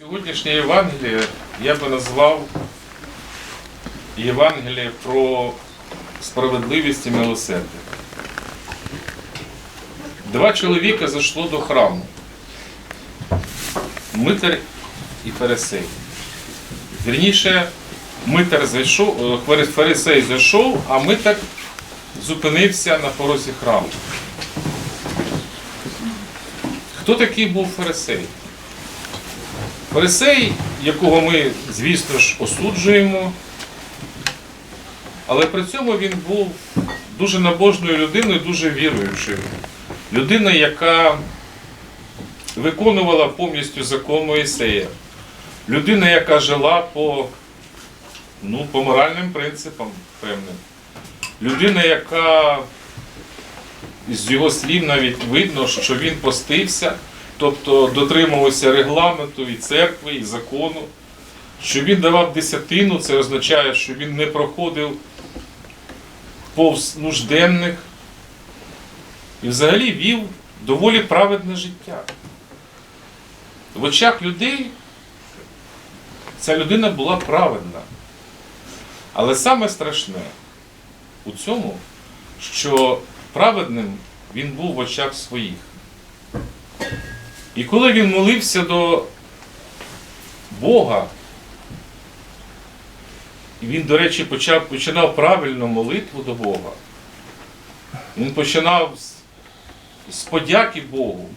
Сьогоднішнє Євангеліє я би назвав Євангеліє про справедливість і милосердя. Два чоловіка зайшло до храму. Митар і фарисей. Вірніше, митар зайшов, е, фарисей зайшов, а митар зупинився на порозі храму. Хто такий був фарисей? Фарисей, якого ми, звісно ж, осуджуємо, але при цьому він був дуже набожною людиною, дуже віруючою. Людина, яка виконувала повністю закон Моїсея. Людина, яка жила по, ну, по моральним принципам певним. Людина, яка з його слів навіть видно, що він постився, тобто дотримувався регламенту і церкви, і закону, що він давав десятину, це означає, що він не проходив повз нужденних і взагалі вів доволі праведне життя. В очах людей ця людина була праведна. Але саме страшне у цьому, що праведним він був в очах своїх. І коли він молився до Бога, і він, до речі, почав, починав правильну молитву до Бога, він починав з, з подяки Богу,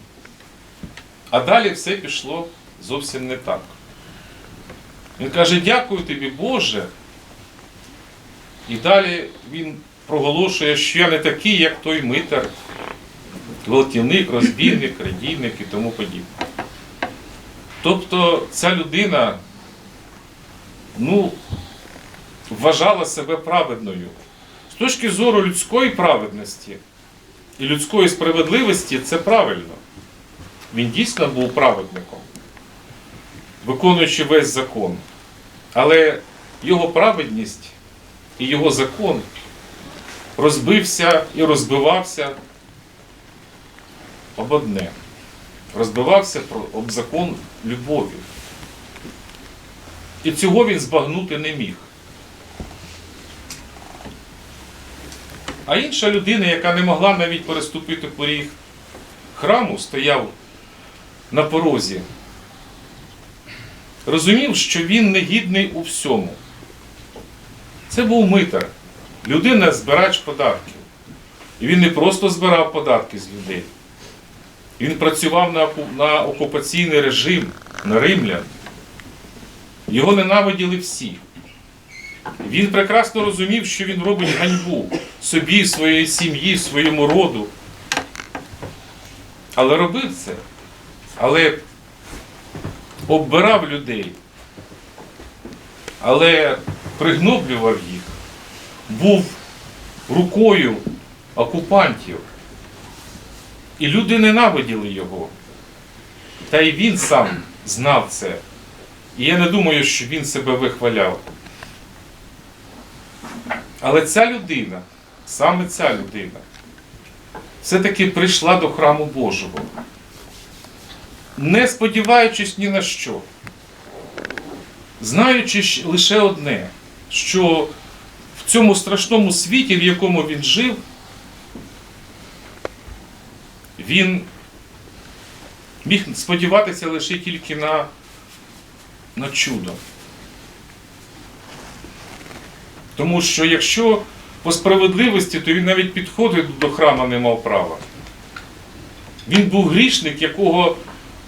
а далі все пішло зовсім не так. Він каже, дякую тобі, Боже. І далі він проголошує, що я не такий, як той митар, гвалтівник, розбійник, радійник і тому подібне. Тобто ця людина ну, вважала себе праведною. З точки зору людської праведності і людської справедливості це правильно. Він дійсно був праведником, виконуючи весь закон. Але його праведність і його закон розбився і розбивався об одне. Розбивався об закон любові. І цього він збагнути не міг. А інша людина, яка не могла навіть переступити поріг храму, стояв на порозі, розумів, що він негідний у всьому. Це був митар, людина збирач податків. І він не просто збирав податки з людей. Він працював на, на окупаційний режим, на римлян. Його ненавиділи всі. Він прекрасно розумів, що він робить ганьбу собі, своїй сім'ї, своєму роду. Але робив це. Але оббирав людей. Але пригноблював їх. Був рукою окупантів. І люди ненавиділи його. Та й він сам знав це. І я не думаю, що він себе вихваляв. Але ця людина, саме ця людина, все-таки прийшла до храму Божого, не сподіваючись ні на що, знаючи лише одне, що в цьому страшному світі, в якому він жив, він міг сподіватися лише тільки на, на чудо. Тому що якщо по справедливості, то він навіть підходити до храма не мав права. Він був грішник, якого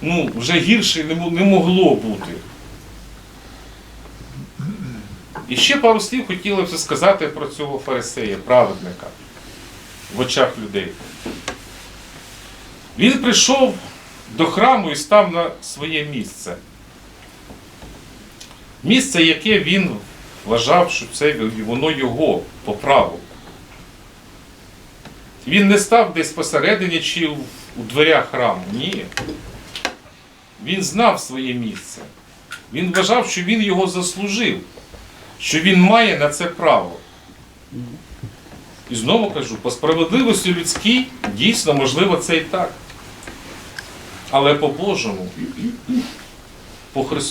ну, вже гірше не могло бути. І ще пару слів хотілося сказати про цього фарисея, праведника в очах людей. Він прийшов до храму і став на своє місце. Місце, яке він вважав, що це воно його по праву. Він не став десь посередині чи у дверях храму. Ні. Він знав своє місце. Він вважав, що він його заслужив, що він має на це право. І знову кажу, по справедливості людській дійсно можливо це і так. Але по-божому по Христу.